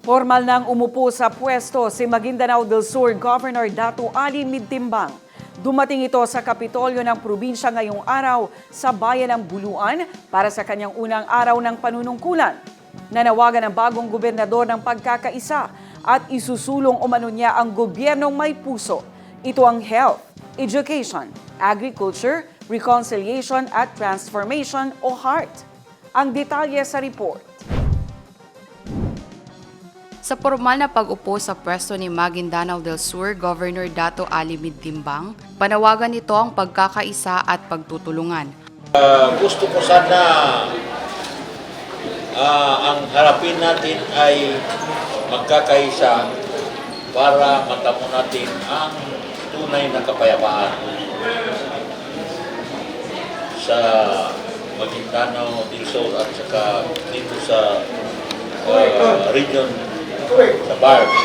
Formal nang umupo sa pwesto si Maguindanao del Sur Governor Dato Ali Midtimbang. Dumating ito sa Kapitolyo ng probinsya ngayong araw sa bayan ng Buluan para sa kanyang unang araw ng panunungkulan. Nanawagan ang bagong gobernador ng pagkakaisa at isusulong umano niya ang gobyernong may puso. Ito ang health, education, agriculture, reconciliation at transformation o HEART. Ang detalye sa report. Sa formal na pag-upo sa pwesto ni Maguindanao del Sur, Governor Dato Ali Midtimbang, panawagan nito ang pagkakaisa at pagtutulungan. Ah, gusto ko sana ah, ang harapin natin ay magkakaisa para matamo natin ang tunay na kapayapaan sa Maguindanao del Sur at saka dito sa ah, region sa Barbs.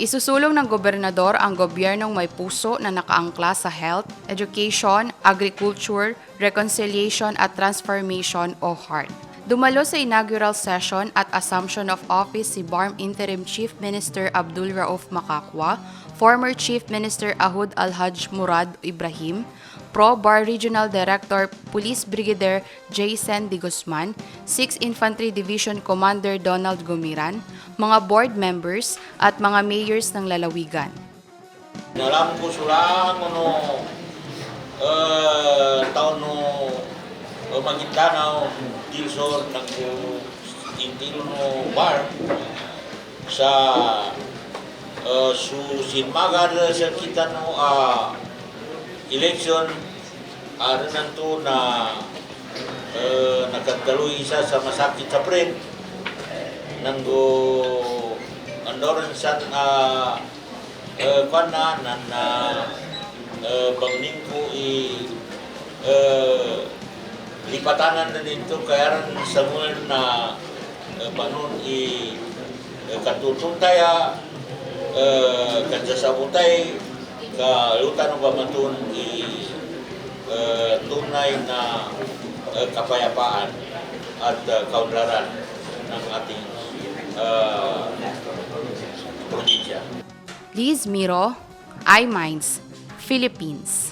Isusulong ng gobernador ang gobyernong may puso na nakaangkla sa health, education, agriculture, reconciliation at transformation o HEART. Dumalo sa inaugural session at assumption of office si BARM Interim Chief Minister Abdul Rauf Makakwa, former Chief Minister Ahud Alhaj Murad Ibrahim, Pro Bar Regional Director Police Brigadier Jason De Guzman, 6th Infantry Division Commander Donald Gumiran, mga board members at mga mayors ng lalawigan. Nalam ko sulang ano eh taon no uh, Maguindanao Dilsor nag intilo no bar sa uh, su sinmagar sa kita no ah, election ano nanto na uh, nakagdaloy isa sa masakit sa pren nanggo andoran san ah, uh, kwan na na na uh, bangning ko i uh, lipatanan na dito. Kaya sa mga na uh, panon i uh, katutuntaya uh, kansasabutay ka lutan ng pamatun i uh, tunay na uh, kapayapaan at uh, kaunlaran ng ating uh, probinsya. Liz Miro, iMinds, Philippines.